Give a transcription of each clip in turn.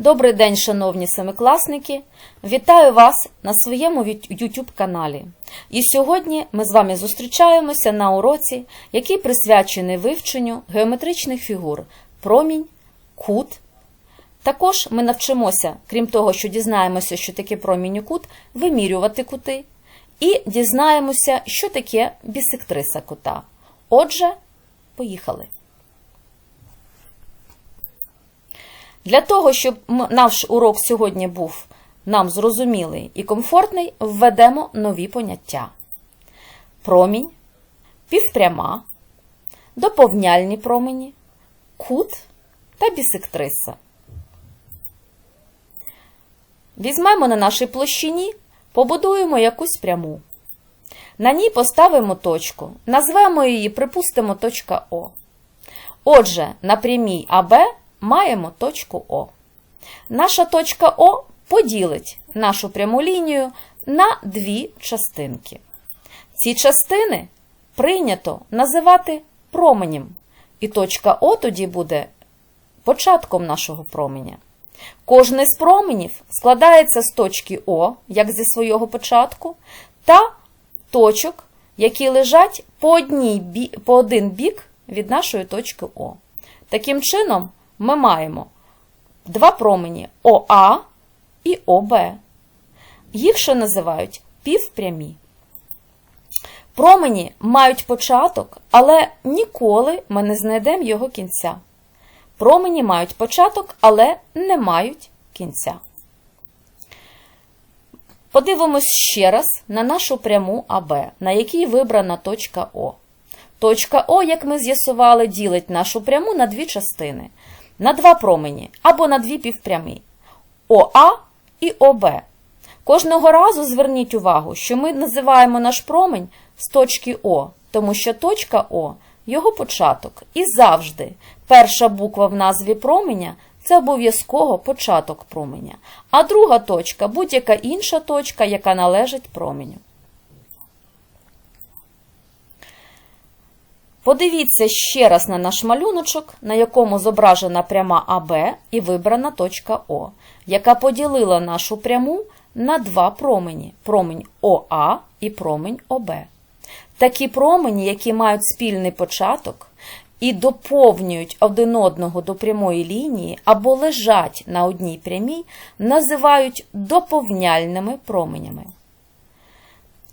Добрий день, шановні семикласники! Вітаю вас на своєму YouTube каналі. І сьогодні ми з вами зустрічаємося на уроці, який присвячений вивченню геометричних фігур промінь, кут. Також ми навчимося, крім того, що дізнаємося, що таке промінь і кут, вимірювати кути, і дізнаємося, що таке бісектриса кута. Отже, поїхали! Для того, щоб наш урок сьогодні був нам зрозумілий і комфортний, введемо нові поняття: промінь, півпряма, доповняльні промені, кут та бісектриса. Візьмемо на нашій площині, побудуємо якусь пряму. На ній поставимо точку, назвемо її, припустимо, точка О. Отже, на прямій АБ маємо точку О. Наша точка О поділить нашу пряму лінію на дві частинки. Ці частини прийнято називати променем, і точка О тоді буде початком нашого променя. Кожний з променів складається з точки О, як зі свого початку, та точок, які лежать по, одній, по один бік від нашої точки О. Таким чином, ми маємо два промені ОА і ОБ. Їх ще називають півпрямі. Промені мають початок, але ніколи ми не знайдемо його кінця. Промені мають початок, але не мають кінця. Подивимось ще раз на нашу пряму АБ, на якій вибрана точка О. Точка О, як ми з'ясували, ділить нашу пряму на дві частини, на два промені або на дві півпрямі ОА і ОБ. Кожного разу зверніть увагу, що ми називаємо наш промень з точки О, тому що точка О його початок. І завжди перша буква в назві променя це обов'язково початок променя, а друга точка будь-яка інша точка, яка належить променю. Подивіться ще раз на наш малюночок, на якому зображена пряма АБ і вибрана точка О, яка поділила нашу пряму на два промені промень ОА і промень ОБ. Такі промені, які мають спільний початок і доповнюють один одного до прямої лінії або лежать на одній прямій, називають доповняльними променями.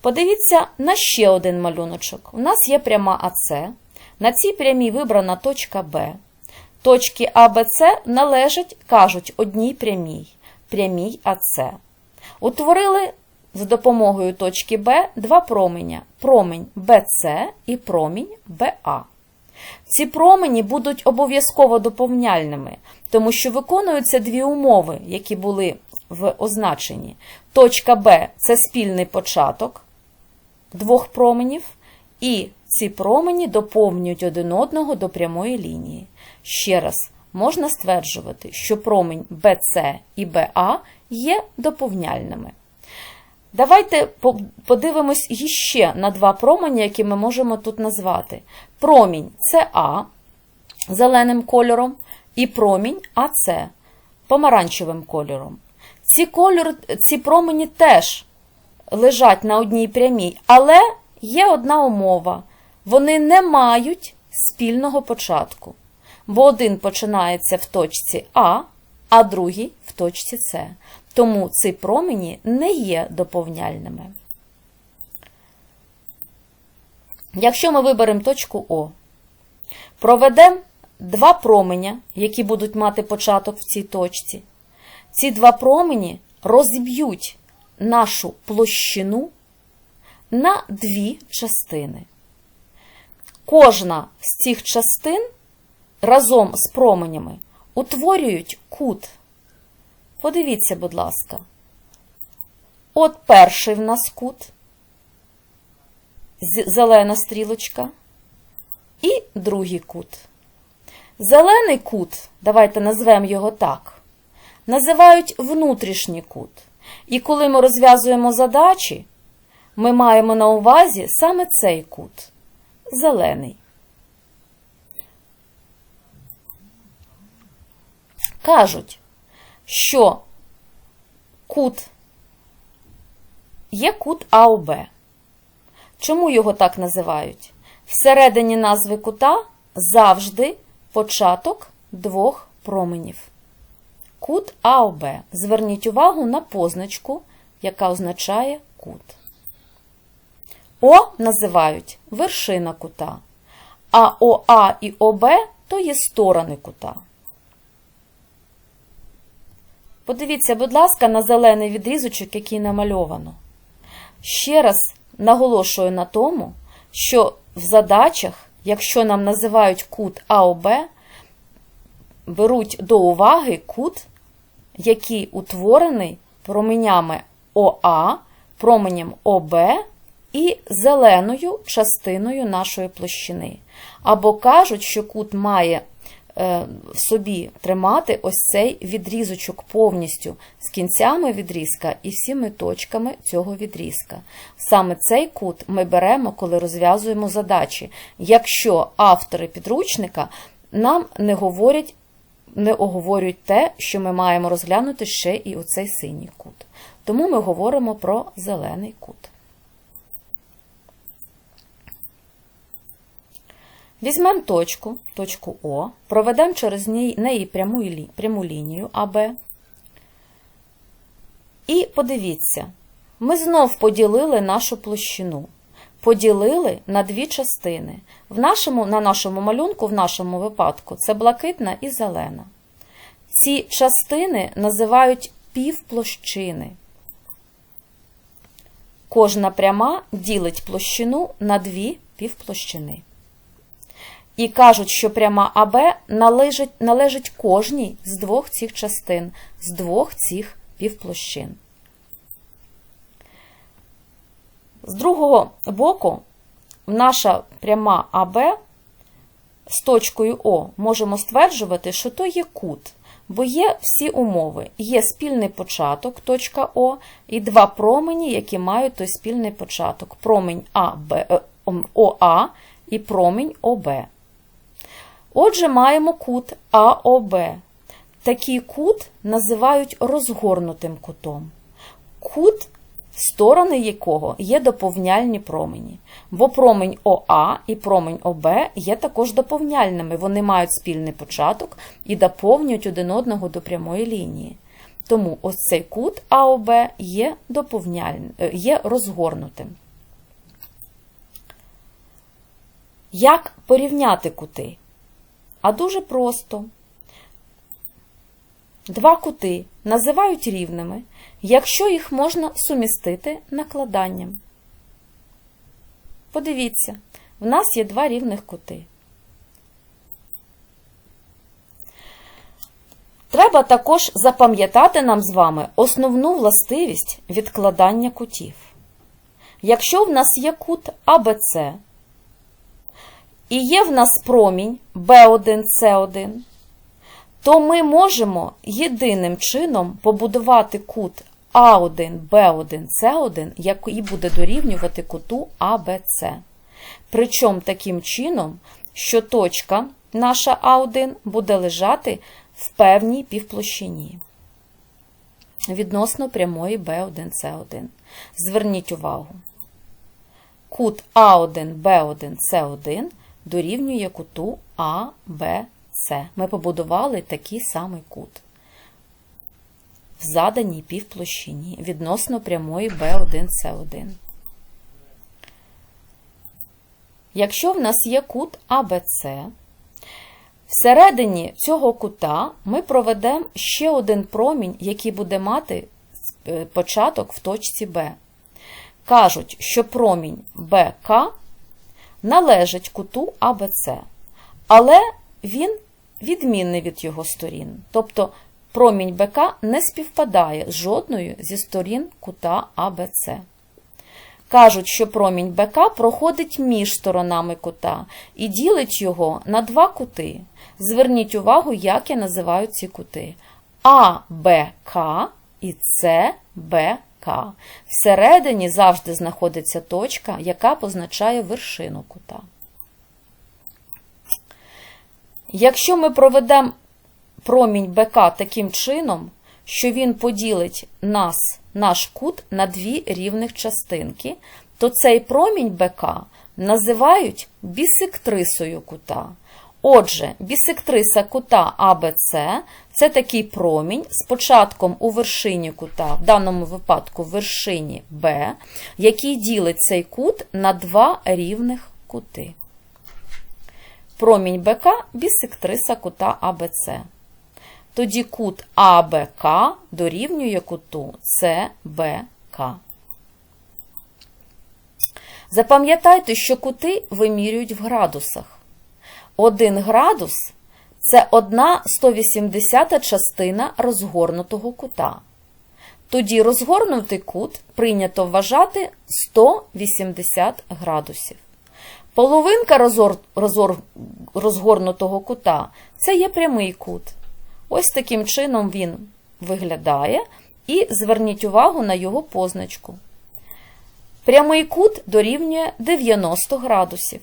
Подивіться на ще один малюночок. У нас є пряма АЦ. На цій прямій вибрана точка Б. Точки А, Б, С належать, кажуть, одній прямій, прямій АЦ. Утворили за допомогою точки Б два променя: промень БЦ і промінь БА. Ці промені будуть обов'язково доповняльними, тому що виконуються дві умови, які були в означенні. Точка Б це спільний початок двох променів, і ці промені доповнюють один одного до прямої лінії. Ще раз, можна стверджувати, що промень BC і BA є доповняльними. Давайте подивимось іще на два промені, які ми можемо тут назвати. Промінь СА зеленим кольором і промінь АЦ помаранчевим кольором. Ці, кольор, ці промені теж лежать на одній прямій, але є одна умова: вони не мають спільного початку, бо один починається в точці А, а другий в точці С. Тому ці промені не є доповняльними. Якщо ми виберемо точку О, проведемо два променя, які будуть мати початок в цій точці. Ці два промені розіб'ють нашу площину на дві частини. Кожна з цих частин разом з променями утворюють кут. Подивіться, будь ласка. От перший в нас кут, зелена стрілочка, і другий кут. Зелений кут, давайте назвемо його так, називають внутрішній кут. І коли ми розв'язуємо задачі, ми маємо на увазі саме цей кут зелений. Кажуть, що кут є кут АОБ. Чому його так називають? Всередині назви кута завжди початок двох променів. Кут АОБ. Зверніть увагу на позначку, яка означає кут. О називають вершина кута, а ОА і ОБ то є сторони кута. Подивіться, будь ласка, на зелений відрізочок, який намальовано. Ще раз наголошую на тому, що в задачах, якщо нам називають кут АОБ, беруть до уваги кут, який утворений променями ОА, променем ОБ і зеленою частиною нашої площини. Або кажуть, що кут має е, в собі тримати ось цей відрізочок повністю з кінцями відрізка і всіми точками цього відрізка. Саме цей кут ми беремо, коли розв'язуємо задачі, якщо автори підручника нам не говорять, не оговорюють те, що ми маємо розглянути ще і оцей синій кут. Тому ми говоримо про зелений кут. Візьмемо точку, точку О, проведемо через неї пряму, пряму лінію АБ. І подивіться, ми знов поділили нашу площину. Поділили на дві частини. В нашому, На нашому малюнку, в нашому випадку, це блакитна і зелена. Ці частини називають півплощини. Кожна пряма ділить площину на дві півплощини. І кажуть, що пряма АБ належить належить кожній з двох цих частин, з двох цих півплощин. З другого боку, наша пряма АБ з точкою О можемо стверджувати, що то є кут, бо є всі умови. Є спільний початок, точка О, і два промені, які мають той спільний початок. Промень АБ, е, ОА і промінь ОБ. Отже, маємо кут АОБ. Такий кут називають розгорнутим кутом. Кут, сторони якого є доповняльні промені. Бо промень ОА і промень ОБ є також доповняльними. Вони мають спільний початок і доповнюють один одного до прямої лінії. Тому ось цей кут АОБ є, е, є розгорнутим. Як порівняти кути? А дуже просто. Два кути називають рівними, якщо їх можна сумістити накладанням. Подивіться, в нас є два рівних кути. Треба також запам'ятати нам з вами основну властивість відкладання кутів. Якщо в нас є кут АБЦ, і є в нас промінь B1C1, то ми можемо єдиним чином побудувати кут А1, Б1, С1, який буде дорівнювати куту АБЦ. Причому таким чином, що точка наша А1 буде лежати в певній півплощині відносно прямої B1C1. Зверніть увагу. Кут А1, Б1, С1 дорівнює куту А, С. Ми побудували такий самий кут в заданій півплощині відносно прямої B1C1. Якщо в нас є кут АБЦ, всередині цього кута ми проведемо ще один промінь, який буде мати е, початок в точці Б. Кажуть, що промінь БК належить куту АБЦ, але він відмінний від його сторін. Тобто промінь БК не співпадає з жодною зі сторін кута АБЦ. Кажуть, що промінь БК проходить між сторонами кута і ділить його на два кути. Зверніть увагу, як я називаю ці кути. АБК і СБК. Всередині завжди знаходиться точка, яка позначає вершину кута. Якщо ми проведемо промінь БК таким чином, що він поділить нас, наш кут на дві рівних частинки, то цей промінь БК називають бісектрисою кута. Отже, бісектриса кута АБЦ це такий промінь з початком у вершині кута, в даному випадку в вершині Б, який ділить цей кут на два рівних кути. Промінь БК бісектриса кута АБЦ. Тоді кут АБК дорівнює куту СБК. Запам'ятайте, що кути вимірюють в градусах. 1 градус це 1 180 частина розгорнутого кута. Тоді розгорнутий кут прийнято вважати 180 градусів. Половинка розор, розор, розгорнутого кута це є прямий кут. Ось таким чином він виглядає, і зверніть увагу на його позначку. Прямий кут дорівнює 90 градусів.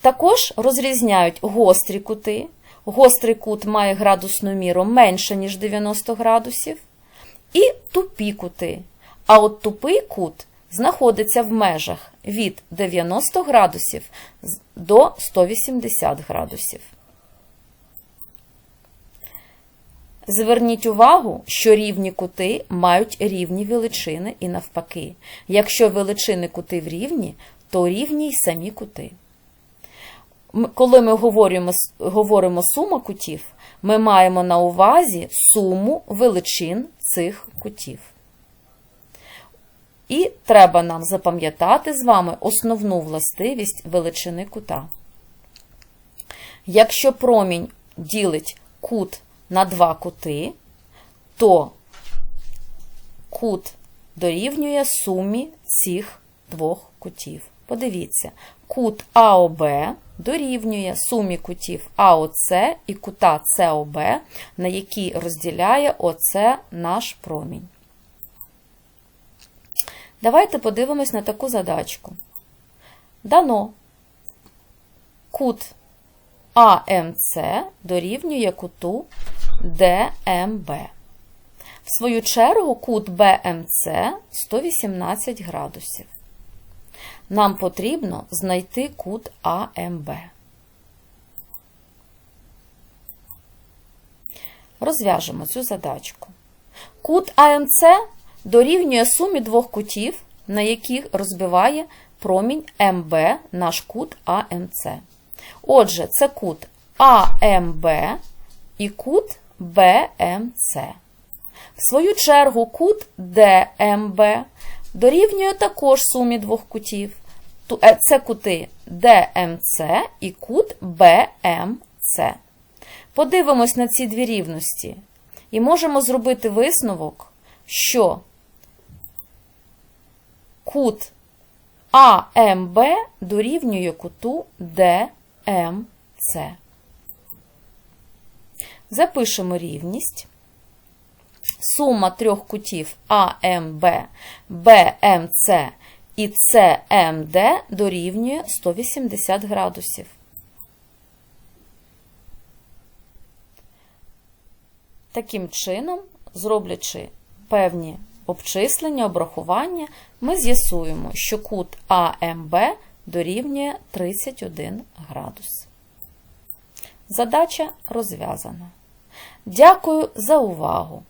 Також розрізняють гострі кути. Гострий кут має градусну міру менше, ніж 90 градусів, і тупі кути. А от тупий кут знаходиться в межах від 90 градусів до 180 градусів. Зверніть увагу, що рівні кути мають рівні величини і навпаки. Якщо величини кутів рівні, то рівні й самі кути. Коли ми говоримо, говоримо сума кутів, ми маємо на увазі суму величин цих кутів. І треба нам запам'ятати з вами основну властивість величини кута. Якщо промінь ділить кут на два кути, то кут дорівнює сумі цих двох кутів. Подивіться, кут АОБ дорівнює сумі кутів АОЦ і кута СОБ, на які розділяє оце наш промінь. Давайте подивимось на таку задачку. Дано кут АМЦ дорівнює куту ДМБ. В свою чергу кут БМЦ 118 градусів. Нам потрібно знайти кут АМБ. Розв'яжемо цю задачку. Кут АМЦ дорівнює сумі двох кутів, на яких розбиває промінь МБ наш кут АМЦ. Отже, це кут АМБ і кут БМЦ. В свою чергу, кут ДМБ дорівнює також сумі двох кутів. Е, це кути ДМЦ і кут БМЦ. Подивимось на ці дві рівності і можемо зробити висновок, що кут АМБ дорівнює куту ДМЦ. Запишемо рівність. Сума трьох кутів АМБ, БМЦ і СМД дорівнює 180 градусів. Таким чином, зроблячи певні обчислення, обрахування, ми з'ясуємо, що кут АМБ дорівнює 31 градус. Задача розв'язана. Дякую за увагу!